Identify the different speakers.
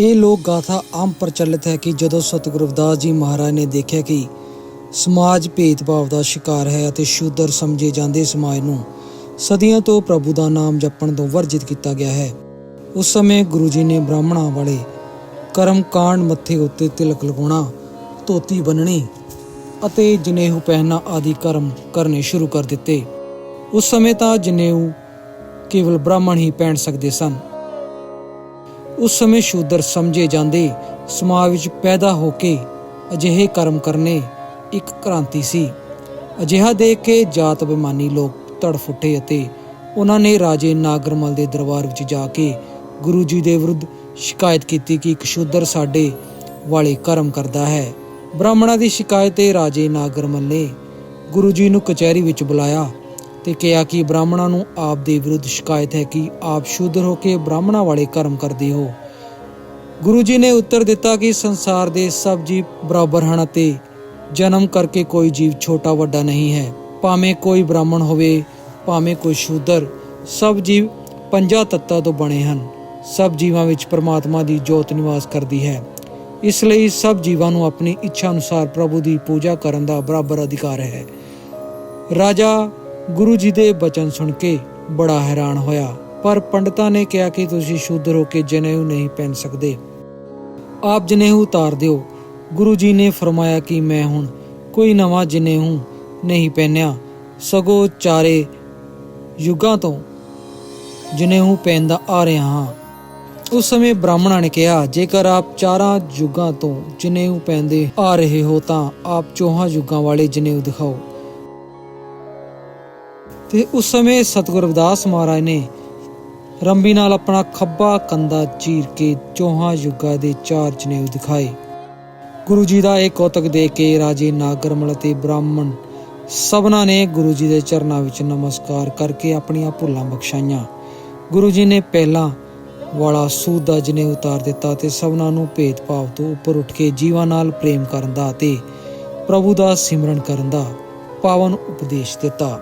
Speaker 1: ਇਹ ਲੋਕ ਗਾਥਾ ਆਮ ਪ੍ਰਚਲਿਤ ਹੈ ਕਿ ਜਦੋਂ ਸਤਿਗੁਰੂ ਰਵਿਦਾਸ ਜੀ ਮਹਾਰਾਜ ਨੇ ਦੇਖਿਆ ਕਿ ਸਮਾਜ ਭੇਦਭਾਵ ਦਾ ਸ਼ਿਕਾਰ ਹੈ ਅਤੇ ਸ਼ੂਦਰ ਸਮਝੇ ਜਾਂਦੇ ਸਮਾਜ ਨੂੰ ਸਦੀਆਂ ਤੋਂ ਪ੍ਰਭੂ ਦਾ ਨਾਮ ਜਪਣ ਤੋਂ ਵਰਜਿਤ ਕੀਤਾ ਗਿਆ ਹੈ, ਉਸ ਸਮੇਂ ਗੁਰੂ ਜੀ ਨੇ ਬ੍ਰਾਹਮਣਾਂ ਵਾਲੇ ਕਰਮ ਕਾਂਡ ਮੱਥੇ ਉੱਤੇ ਤਿਲਕ ਲਗਾਉਣਾ, ਧੋਤੀ ਬੰਨਣੀ ਅਤੇ ਜਨੇਊ ਪਹਿਨਣਾ ਆਦਿ ਕਰਮ ਕਰਨੇ ਸ਼ੁਰੂ ਕਰ ਦਿੱਤੇ। ਉਸ ਸਮੇਂ ਤਾਂ ਜਨੇਊ ਕੇਵਲ ਬ੍ਰਾਹਮਣ ਹੀ ਪਹਿਨ ਸਕਦੇ ਸਨ। ਉਸ ਸਮੇਂ ਸ਼ੂਦਰ ਸਮਝੇ ਜਾਂਦੇ ਸਮਾਜ ਵਿੱਚ ਪੈਦਾ ਹੋ ਕੇ ਅਜਿਹੇ ਕਰਮ ਕਰਨੇ ਇੱਕ ਕ੍ਰਾਂਤੀ ਸੀ। ਅਜਿਹਾ ਦੇਖ ਕੇ ਜਾਤ ਅਭਿਮਾਨੀ ਲੋਕ ਤੜਫ ਉੱਠੇ ਅਤੇ ਉਹਨਾਂ ਨੇ ਰਾਜੇ ਨਾਗਰਮਲ ਦੇ ਦਰਬਾਰ ਵਿੱਚ ਜਾ ਕੇ ਗੁਰੂ ਜੀ ਦੇ ਵਿਰੁੱਧ ਸ਼ਿਕਾਇਤ ਕੀਤੀ ਕਿ ਇੱਕ ਸ਼ੂਦਰ ਸਾਡੇ ਵਾਲੇ ਕਰਮ ਕਰਦਾ ਹੈ। ਬ੍ਰਾਹਮਣਾਂ ਦੀ ਸ਼ਿਕਾਇਤ ਤੇ ਰਾਜੇ ਨਾਗਰਮਲ ਨੇ ਗੁਰੂ ਜੀ ਨੂੰ ਕਚਹਿਰੀ ਵਿੱਚ ਬੁਲਾਇਆ। ਤੇ ਕਿਹਾ ਕਿ ਬ੍ਰਾਹਮਣਾਂ ਨੂੰ ਆਪ ਦੇ ਵਿਰੁੱਧ ਸ਼ਿਕਾਇਤ ਹੈ ਕਿ ਆਪ ਸ਼ੂਦਰ ਹੋ ਕੇ ਬ੍ਰਾਹਮਣਾਂ ਵਾਲੇ ਕਰਮ ਕਰਦੇ ਹੋ। ਗੁਰੂ ਜੀ ਨੇ ਉੱਤਰ ਦਿੱਤਾ ਕਿ ਸੰਸਾਰ ਦੇ ਸਭ ਜੀਵ ਬਰਾਬਰ ਹਨ ਅਤੇ ਜਨਮ ਕਰਕੇ ਕੋਈ ਜੀਵ ਛੋਟਾ ਵੱਡਾ ਨਹੀਂ ਹੈ। ਭਾਵੇਂ ਕੋਈ ਬ੍ਰਾਹਮਣ ਹੋਵੇ, ਭਾਵੇਂ ਕੋਈ ਸ਼ੂਦਰ, ਸਭ ਜੀਵ ਪੰਜਾਂ ਤੱਤਾਂ ਤੋਂ ਬਣੇ ਹਨ। ਸਭ ਜੀਵਾਂ ਵਿੱਚ ਪਰਮਾਤਮਾ ਦੀ ਜੋਤ ਨਿਵਾਸ ਕਰਦੀ ਹੈ। ਇਸ ਲਈ ਸਭ ਜੀਵਾਂ ਨੂੰ ਆਪਣੀ ਇੱਛਾ ਅਨੁਸਾਰ ਪ੍ਰਭੂ ਦੀ ਪੂਜਾ ਕਰਨ ਦਾ ਬਰਾਬਰ ਅਧਿਕਾਰ ਹੈ। ਰਾਜਾ ਗੁਰੂ ਜੀ ਦੇ ਬਚਨ ਸੁਣ ਕੇ ਬੜਾ ਹੈਰਾਨ ਹੋਇਆ। ਪਰ ਪੰਡਤਾਂ ਨੇ ਕਿਹਾ ਕਿ ਤੁਸੀਂ ਸ਼ੁੱਧ ਹੋ ਕੇ ਜਨੇਊ ਨਹੀਂ ਪਹਿਨ ਸਕਦੇ। ਆਪ ਜਨੇਊ ਉਤਾਰ ਦਿਓ। ਗੁਰੂ ਜੀ ਨੇ ਫਰਮਾਇਆ ਕਿ ਮੈਂ ਹੁਣ ਕੋਈ ਨਵਾਂ ਜਨੇਊ ਨਹੀਂ ਪਹਿਨਿਆ। ਸਗੋਂ ਚਾਰੇ ਯੁੱਗਾਂ ਤੋਂ ਜਨੇਊ ਪਹਿਨਦਾ ਆ ਰਿਹਾ ਹਾਂ। ਉਸ ਸਮੇਂ ਬ੍ਰਾਹਮਣਾਂ ਨੇ ਕਿਹਾ, ਜੇਕਰ ਆਪ ਚਾਰਾਂ ਯੁੱਗਾਂ ਤੋਂ ਜਨੇਊ ਪਹਿਨਦੇ ਆ ਰਹੇ ਹੋ ਤਾਂ ਆਪ ਚੌਹਾਂ ਯੁੱਗਾਂ ਵਾਲੇ ਜਨੇਊ ਦਿਖਾਓ। ਤੇ ਉਸ ਸਮੇਂ ਸਤਿਗੁਰੂ ਰਵਿਦਾਸ ਮਹਾਰਾਜ ਨੇ ਰੰਬੀ ਨਾਲ ਆਪਣਾ ਖੱਬਾ ਕੰਦਾ ਚੀਰ ਕੇ ਚੌਹਾਂ ਯੁੱਗਾਂ ਦੇ ਚਾਰ ਜਨੇਊ ਦਿਖਾਏ। ਗੁਰੂ ਜੀ ਦਾ ਇਹ ਕੌਤਕ ਦੇ ਕੇ ਰਾਜੇ ਨਾਗਰਮਲ ਅਤੇ ਬ੍ਰਾਹਮਣ ਸਭਨਾਂ ਨੇ ਗੁਰੂ ਜੀ ਦੇ ਚਰਨਾਂ ਵਿੱਚ ਨਮਸਕਾਰ ਕਰਕੇ ਆਪਣੀਆਂ ਭੁੱਲਾਂ ਬਖਸ਼ਾਈਆਂ। ਗੁਰੂ ਜੀ ਨੇ ਪਹਿਲਾਂ ਵਾਲਾ ਸੂਦ ਦਾ ਜਨੇਊ ਉਤਾਰ ਦਿੱਤਾ ਤੇ ਸਭਨਾਂ ਨੂੰ ਭੇਦਭਾਵ ਤੋਂ ਉੱਪਰ ਉੱਠ ਕੇ ਜੀਵਾਂ ਨਾਲ ਪ੍ਰੇਮ ਕਰਨ ਦਾ ਤੇ ਪ੍ਰਭੂ ਦਾ ਸਿਮਰਨ ਕਰਨ ਦਾ ਪਾਵਨ ਉਪਦੇਸ਼ ਦਿੱਤਾ।